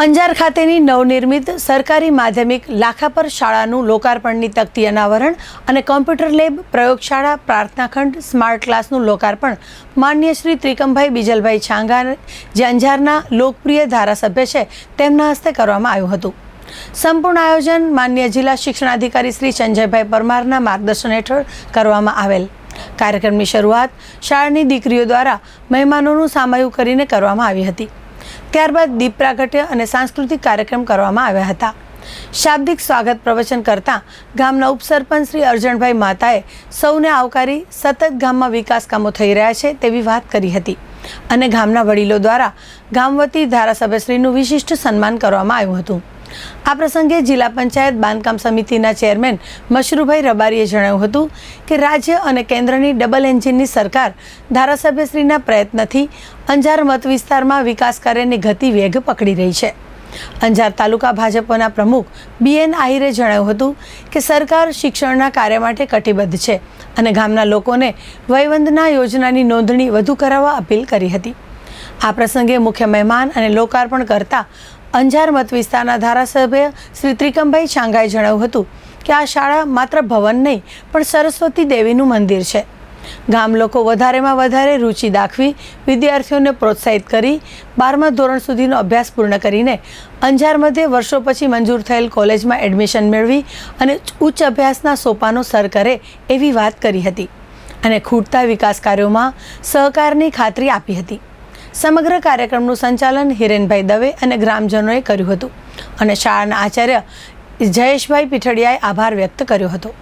અંજાર ખાતેની નવનિર્મિત સરકારી માધ્યમિક લાખાપર શાળાનું લોકાર્પણની તકતી અનાવરણ અને કોમ્પ્યુટર લેબ પ્રયોગશાળા પ્રાર્થનાખંડ સ્માર્ટ ક્લાસનું લોકાર્પણ માન્ય શ્રી ત્રિકમભાઈ બીજલભાઈ છાંગા જે અંજારના લોકપ્રિય ધારાસભ્ય છે, તેમના હસ્તે કરવામાં આવ્યું હતું. સંપૂર્ણ આયોજન માન્ય જિલ્લા શિક્ષણાધિકારી શ્રી સંજયભાઈ પરમારના માર્ગદર્શન હેઠળ કરવામાં આવેલ. કાર્યક્રમની શરૂઆત શાળાની દીકરીઓ દ્વારા મહેમાનોનું સામયું કરીને કરવામાં આવી હતી. ત્યારબાદ દીપ પ્રાગટ્ય અને સાંસ્કૃતિક કાર્યક્રમ કરવામાં આવ્યા હતા. શાબ્દિક સ્વાગત પ્રવચન કરતા ગામના ઉપસરપંચ શ્રી અર્જણભાઈ માતાએ સૌને આવકારી સતત ગામમાં વિકાસ કામો થઈ રહ્યા છે તેવી વાત કરી હતી. અને ગામના વડીલો દ્વારા ગામ વતી ધારાસભ્યશ્રીનું વિશિષ્ટ સન્માન કરવામાં આવ્યું હતું. આ પ્રસંગે જિલ્લા પંચાયત બાંધકામ સમિતિના ચેરમેન મશરૂભાઈ રબારીએ જણાવ્યું હતું કે રાજ્ય અને કેન્દ્રની ડબલ એન્જિનની સરકાર ધારાસભ્યશ્રીના પ્રયત્નથી અંજાર મત વિસ્તારમાં વિકાસ કાર્યની ગતિ વેગ પકડી રહી છે. અંજાર તાલુકા ભાજપના પ્રમુખ બીએન આહિરે જણાવ્યું હતું કે સરકાર શિક્ષણના કાર્ય માટે કટિબદ્ધ છે અને ગામના લોકોને વયવંદના યોજનાની નોંધણી વધુ કરાવવા અપીલ કરી હતી. આ પ્રસંગે મુખ્ય મહેમાન અને લોકાર્પણ કરતા અંજાર મત વિસ્તારના ધારાસભ્ય શ્રી ત્રિકમભાઈ છાંગાએ જણાવ્યું હતું કે આ શાળા માત્ર ભવન નહીં, પણ સરસ્વતી દેવીનું મંદિર છે. ગામ લોકો વધારેમાં વધારે રુચિ દાખવી, વિદ્યાર્થીઓને પ્રોત્સાહિત કરી, બારમા ધોરણ સુધીનો અભ્યાસ પૂર્ણ કરીને અંજાર મધ્યે વર્ષો પછી મંજૂર થયેલ કોલેજમાં એડમિશન મેળવી અને ઉચ્ચ અભ્યાસના સોપાનો સર કરે એવી વાત કરી હતી અને ખૂટતા વિકાસ કાર્યોમાં સહકારની ખાતરી આપી હતી. સમગ્ર કાર્યક્રમનું સંચાલન હિરેનભાઈ દવે અને ગ્રામજનોએ કર્યું હતું અને શાળાના આચાર્ય જયેશભાઈ પીઠડિયાએ આભાર વ્યક્ત કર્યો હતો.